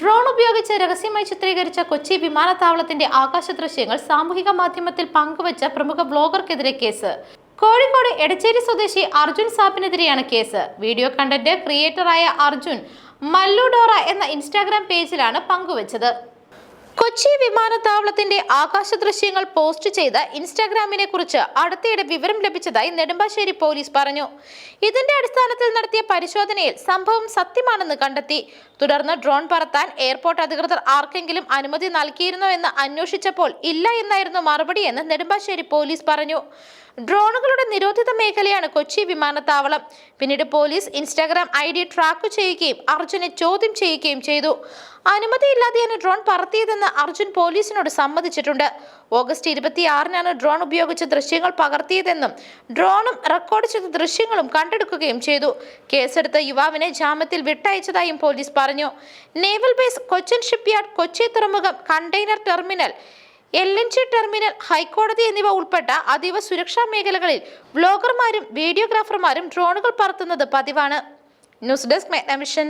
Drone ഉപയോഗിച്ച് രഹസ്യമായി ചിത്രീകരിച്ച കൊച്ചി വിമാനത്താവളത്തിന്റെ ആകാശ ദൃശ്യങ്ങൾ സാമൂഹിക മാധ്യമത്തിൽ പങ്കുവച്ച പ്രമുഖ ബ്ലോഗർക്കെതിരെ കേസ്. കോഴിക്കോട് എടച്ചേരി സ്വദേശി അർജുൻ സാബിനെതിരെയാണ് കേസ്. വീഡിയോ കണ്ടന്റ് ക്രിയേറ്ററായ അർജുൻ മല്ലുഡോറ എന്ന ഇൻസ്റ്റാഗ്രാം പേജിലാണ് പങ്കുവച്ചത്. കൊച്ചി വിമാനത്താവളത്തിന്റെ ആകാശ ദൃശ്യങ്ങൾ പോസ്റ്റ് ചെയ്ത ഇൻസ്റ്റാഗ്രാമിനെ കുറിച്ച് അടുത്തിടെ വിവരം ലഭിച്ചതായി നെടുമ്പാശ്ശേരി പോലീസ് പറഞ്ഞു. ഇതിന്റെ അടിസ്ഥാനത്തിൽ നടത്തിയ പരിശോധനയിൽ സംഭവം സത്യമാണെന്ന് കണ്ടെത്തി. തുടർന്ന് ഡ്രോൺ പറത്താൻ എയർപോർട്ട് അധികൃതർ ആർക്കെങ്കിലും അനുമതി നൽകിയിരുന്നോ എന്ന് അന്വേഷിച്ചപ്പോൾ ഇല്ല എന്നായിരുന്നു മറുപടിയെന്ന് നെടുമ്പാശ്ശേരി പോലീസ് പറഞ്ഞു. ഡ്രോണുകളുടെ നിരോധിത മേഖലയാണ് കൊച്ചി വിമാനത്താവളം. പിന്നീട് police Instagram I D track ചെയ്യുകയും അർജുനെ ചോദ്യം ചെയ്യുകയും ചെയ്തു. അനുമതിയില്ലാതെയാണ് ഡ്രോൺ പറത്തിയതെന്ന് അർജുൻ പോലീസിനോട് സമ്മതിച്ചിട്ടുണ്ട്. ഓഗസ്റ്റ് ഇരുപത്തിയാറിനാണ് ഡ്രോൺ ഉപയോഗിച്ച് ദൃശ്യങ്ങൾ പകർത്തിയതെന്നും ഡ്രോണും റെക്കോർഡ് ചെയ്ത ദൃശ്യങ്ങളും കണ്ടെടുക്കുകയും ചെയ്തു. കേസെടുത്ത യുവാവിനെ ജാമ്യത്തിൽ വിട്ടയച്ചതായും പോലീസ് പറഞ്ഞു. Naval base Cochin shipyard Kochi തുറമുഖം container terminal L N G terminal ഹൈക്കോടതി എന്നിവ ഉൾപ്പെട്ട അതീവ സുരക്ഷാ മേഖലകളിൽ വ്ലോഗർമാരും വീഡിയോഗ്രാഫർമാരും ഡ്രോണുകൾ പറത്തുന്നത് പതിവാണ്. News desk മെഗ്നവിഷൻ